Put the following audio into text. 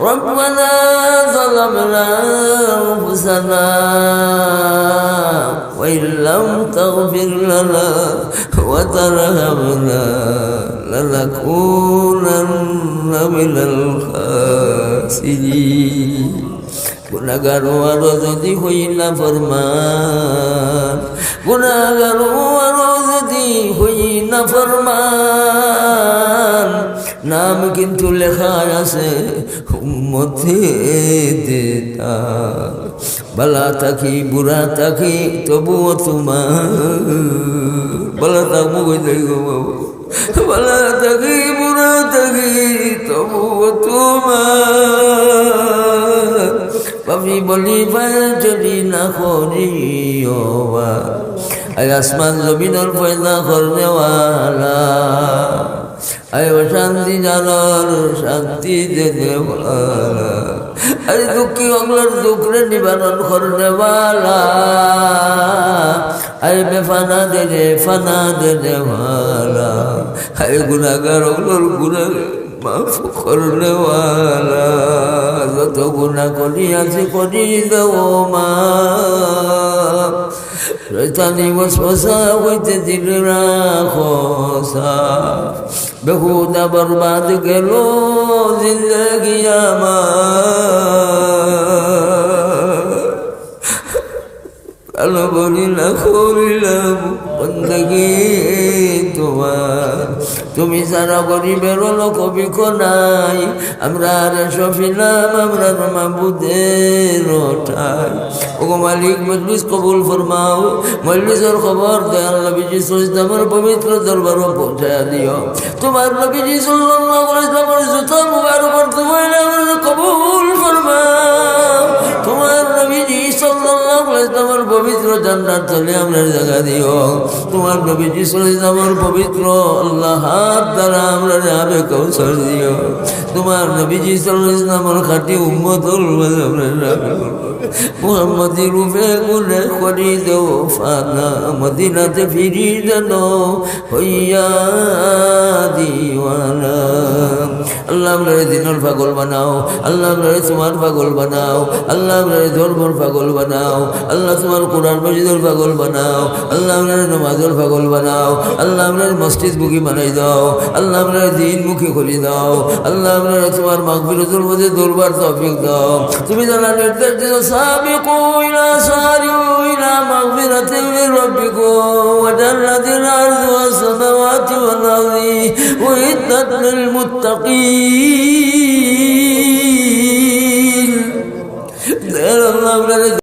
ربنا ظلمنا أنفسنا وإن لم تغفر لنا وترحمنا لنكونن من الخاسرين গুণাগার আরো যদি হই না ফরমান গুণাগার আরো যদি হই না ফরমান নাম কিন্তু লেখা আছে উম্মতে দেতা বালা থাকি, বুড়া থাকি, তবুও তোমার। বালা থাকব কই বাবু? বালা থাকি, বুড়া থাকি, তবুও তোমার। পাবি বলি যদি না করি আসমান জমিনের পয়দা করনেওয়ালা। আয় শান্তি জানার শান্তি দেনেওয়ালা আরে দুঃখী অগলার দুঃখরে নিবারণ করনেওয়ালা আয় বেফানা দেনে, ফানা দেনেওয়ালা আয় গুণাগার অগলার গুণাগার মাফ করনেওয়ালা যত গুণা করি আছে করি দেও মা। শৈতানি বসবসা হইতে দিল রাখো বেহুদা বরবাদ গেল জিন্দগি আমার। বলি না করিলাম বন্দগি। তোমার। তুমি সারা গরিবের লোক নাই। আমরা আর সফিলাম আমরা মাবুদের ঠাই ওগো মালিক, মজলিস কবুল ফরমাও। মজলিসের খবর দয়াল নবীজি ইসলামের পবিত্র দরবার পৌঁছায় দিও। তোমার নবীজি সাল্লাল্লাহু আলাইহি ওয়াসাল্লামের জুতা মুবারক তোমার কবুল। জান্নাত চলে আমরা জায়গা দিও। তোমার নবীজি সাল্লাল্লাহু পবিত্র আল্লাহ হাত দ্বারা আমরা কৌশল দিও। তোমার নবীজি আলাইহি ওয়াসাল্লামের খাঁটি যাবে মোহাম্মদি রূপে গুলে করি দেও, ফানা মদিনাতে ফিরি যেন হইয়া দিওয়ানা। আল্লাহ আপনার দিনের পাগল বানাও আল্লাহ আপনার তোমার পাগল বানাও আল্লাহ আপনার ধর্মর পাগল বানাও আল্লাহ তোমার কোরআন মসজিদের পাগল বানাও আল্লাহ আপনার নমাজের পাগল বানাও আল্লাহ আপনার মসজিদ মুখী বানাই দাও আল্লাহ আপনার দিন মুখী খুলি দাও আল্লাহ আপনার তোমার মাগবিরতুর মধ্যে দরবার তৌফিক দাও তুমি জানা নির্দেশ দিও সাবিকু ইলা সারিউ ইলা মাগফিরাতিন মির রাব্বিকুম ওয়া জান্নাতিন আরদুহা السماوات والأرض وعدت للمتقين দিন